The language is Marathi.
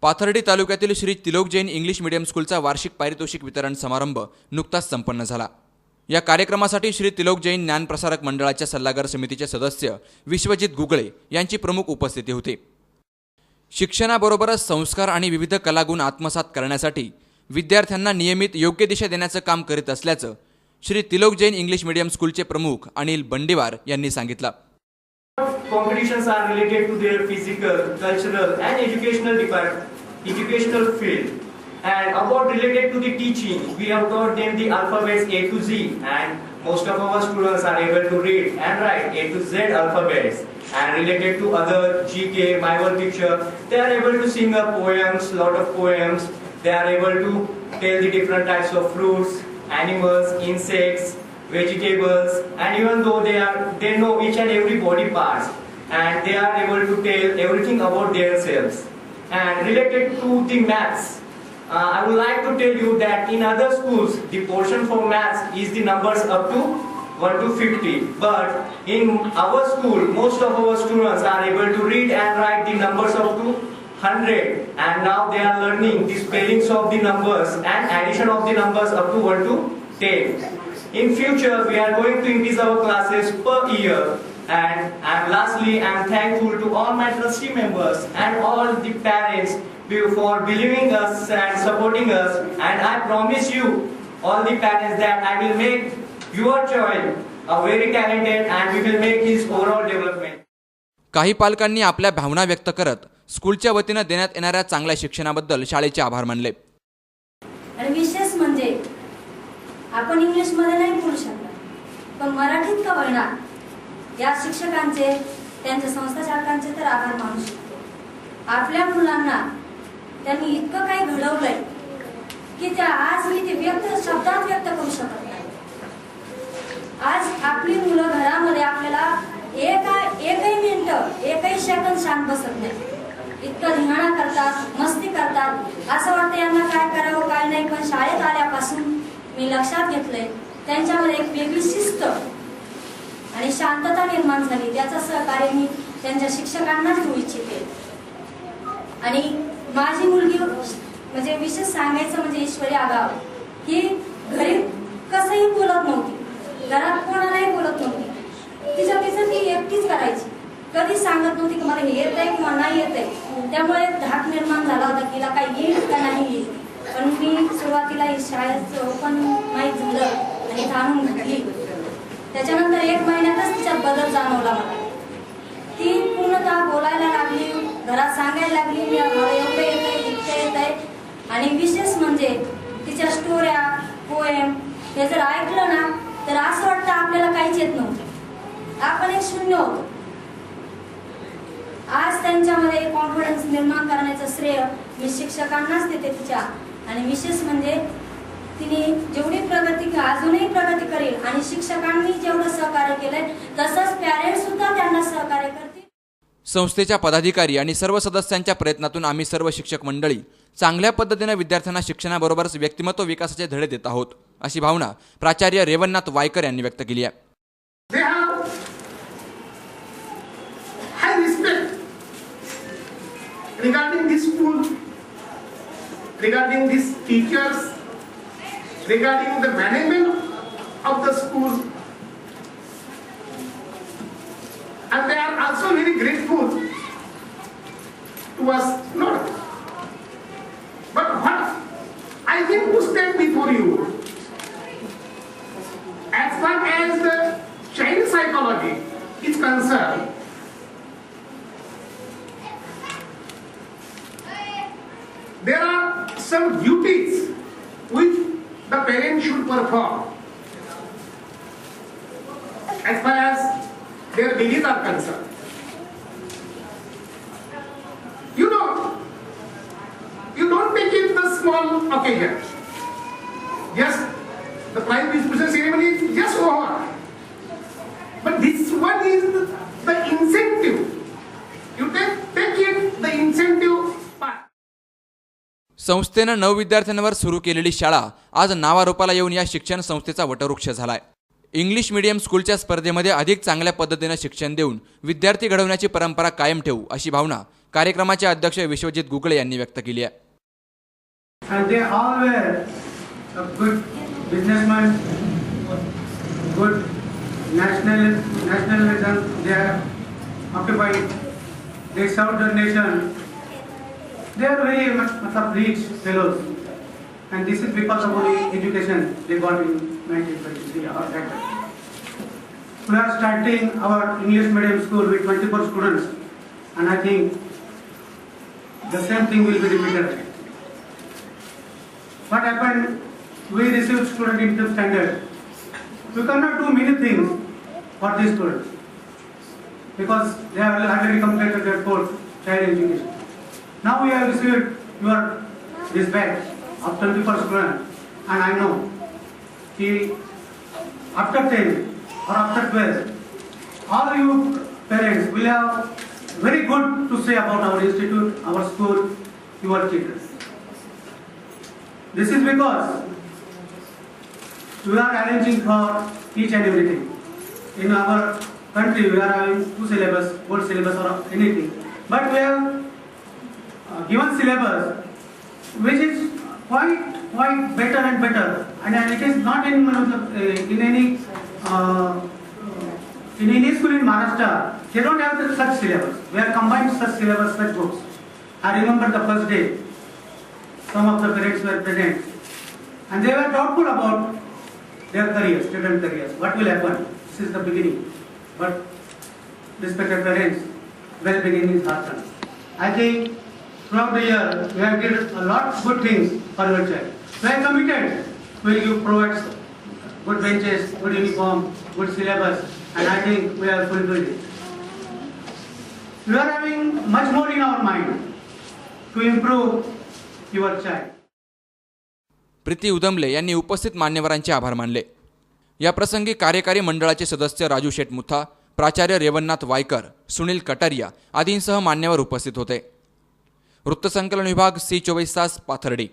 पाथर्डी तालुक्यातील श्री तिलोक जैन इंग्लिश मीडियम स्कूलचा वार्षिक पारितोषिक वितरण समारंभ नुकताच संपन्न झाला. या कार्यक्रमासाठी श्री तिलोक जैन ज्ञानप्रसारक मंडळाच्या सल्लागार समितीचे सदस्य विश्वजित गुगळे यांची प्रमुख उपस्थिती होती. शिक्षणाबरोबरच संस्कार आणि विविध कलागुण आत्मसात करण्यासाठी विद्यार्थ्यांना नियमित योग्य दिशा देण्याचं काम करीत असल्याचं श्री तिलोक जैन इंग्लिश मीडियम स्कूलचे प्रमुख अनिल बंडीवार यांनी सांगितलं. Competitions are related to their physical, cultural, and educational depart- educational field. And about related to the teaching, we have taught them the alphabets A to Z, and most of our students are able to read and write A to Z alphabets. And related to other GK, my world picture, they are able to sing up poems, lot of poems. They are able to tell the different types of fruits, animals, insects, vegetables and even though they are they know each and every body parts and they are able to tell everything about themselves. And related to the maths uh, i would like to tell you that in other schools the portion for maths is the numbers up to 1 to 50 but in our school most of our students are able to read and write the numbers up to 100 and now they are learning the spellings of the numbers and addition of the numbers up to 1 to 10 in future, we are going to increase our classes per year. And, and lastly, I am thankful to all my trustee members and all the parents for believing us and supporting us. And I promise you, all the parents, that I will make your child a very talented and we will make his overall development. काही पालकांनी आपल्या भावना व्यक्त करत स्कूलच्या वतीनं देण्यात येणाऱ्या चांगल्या शिक्षणाबद्दल शाळेचे आभार मानले आणि विशेष म्हणजे आपण इंग्लिशमध्ये नाही बोलू शकत पण मराठीत का होईना या शिक्षकांचे त्यांच्या संस्थाचालकांचे तर आभार मानू शकतो. आपल्या मुलांना त्यांनी इतकं काही घडवलंय की त्या आज मी ते व्यक्त शब्दात व्यक्त करू शकत नाही. आज आपली मुलं घरामध्ये आपल्याला एका एकही मिनिट एकही सेकंद शांत बसत नाही. इतकं धिंगाणा करतात मस्ती करतात. असं वाटतं यांना काय करावं काय नाही पण शाळेत आल्यापासून मी लक्षात घेतलंय त्यांच्यामध्ये एक वेगळी शिस्त आणि शांतता निर्माण झाली. त्याचं सहकार्य मी त्यांच्या शिक्षकांनाच घेऊ इच्छिते. आणि माझी मुलगी म्हणजे विशेष सांगायचं म्हणजे ईश्वरी आगाव ही घरी कसंही बोलत नव्हती. घरात कोणालाही बोलत नव्हती. तिचं तिचं ती एकटीच करायची. कधी सांगत नव्हती की मला हे येत आहे किंवा नाही येत आहे त्यामुळे धाक निर्माण झाला होता की काही काय येईल का नाही येईल. पण मी सुरुवातीला शाळेचं शाळेत माहीत झालं आणि जाणून घडली त्याच्यानंतर एक महिन्यातच तिच्यात बदल जाणवला मला. ती पूर्णतः बोलायला लागली घरात सांगायला लागली मी मला एवढं येत आहे इतकं येत आहे आणि विशेष म्हणजे तिच्या स्टोऱ्या पोएम हे जर ऐकलं ना तर असं वाटतं आपल्याला काहीच येत नव्हतं. आपण एक शून्य होतो. आज त्यांच्यामध्ये कॉन्फिडन्स निर्माण करण्याचं श्रेय मी शिक्षकांनाच देते तिच्या. आणि विशेष म्हणजे तिने जेवढी प्रगती अजूनही प्रगती करेल आणि शिक्षकांनी जेवढं सहकार्य केलंय तसंच पॅरेंट्स सुद्धा त्यांना सहकार्य करतील. संस्थेच्या पदाधिकारी आणि सर्व सदस्यांच्या प्रयत्नातून आम्ही सर्व शिक्षक मंडळी चांगल्या पद्धतीनं विद्यार्थ्यांना शिक्षणाबरोबरच व्यक्तिमत्व विकासाचे धडे देत आहोत अशी भावना प्राचार्य रेवणनाथ वायकर यांनी व्यक्त केली आहे. Regarding this school, regarding these teachers, regarding the management of the school. And they are also very grateful to us, Lord. But what I think to stand before you, as far as the child psychology is concerned, there are some duties which the parent should perform as far as their babies are concerned. You know, you don't take it the small occasion. Yes, the prime disposition ceremony is just over. But this one is the, संस्थेनं नऊ विद्यार्थ्यांवर सुरू केलेली शाळा आज नावारूपाला येऊन या शिक्षण संस्थेचा वटवृक्ष झालाय इंग्लिश मीडियम स्कूलच्या स्पर्धेमध्ये अधिक चांगल्या पद्धतीनं शिक्षण देऊन विद्यार्थी घडवण्याची परंपरा कायम ठेवू अशी भावना कार्यक्रमाचे अध्यक्ष विश्वजित गुगळे यांनी व्यक्त केली आहे and they all were a good good national nationalism. They are occupied. They served the nation. They are very much matlab, rich fellows, and this is because of only education they got in 1923 or that. We are starting our English medium school with 24 students, and I think the same thing will be repeated. What happened? We received student into standard. We cannot do many things for these students because they have already completed their course, child education. Now we have received your this batch of 24 students, and I know कि after 10 or after 12, all you parents will have very good to say about our institute, our school, your children. This is because we are arranging for each and everything. In our country, we are having two syllabus, old syllabus or anything. But we have given syllabus which is quite quite better and better. And it is not in, uh, in any uh, in any school in Maharashtra, they don't have such syllabus. We have combined such syllabus, such books. I remember the first day, some of the parents were present, and they were doubtful about their careers, student careers. What will happen? This is the beginning. But respected parents, well beginning is done. I think throughout the year, we have did a lot of good things for your child. We are committed. Will you provide good benches, good uniform, good syllabus, and I think we are fulfilled it. We are having much more in our mind to improve your child. Preeti उदमले यांनी उपस्थित मान्यवरांचे आभार मानले याप्रसंगी कार्यकारी मंडळाचे सदस्य राजू शेटमुथा प्राचार्य रेवन्नाथ वायकर सुनील कटारिया आदींसह मान्यवर उपस्थित होते वृत्तसंकलन विभाग सी चोवीस तास पाथर्डी.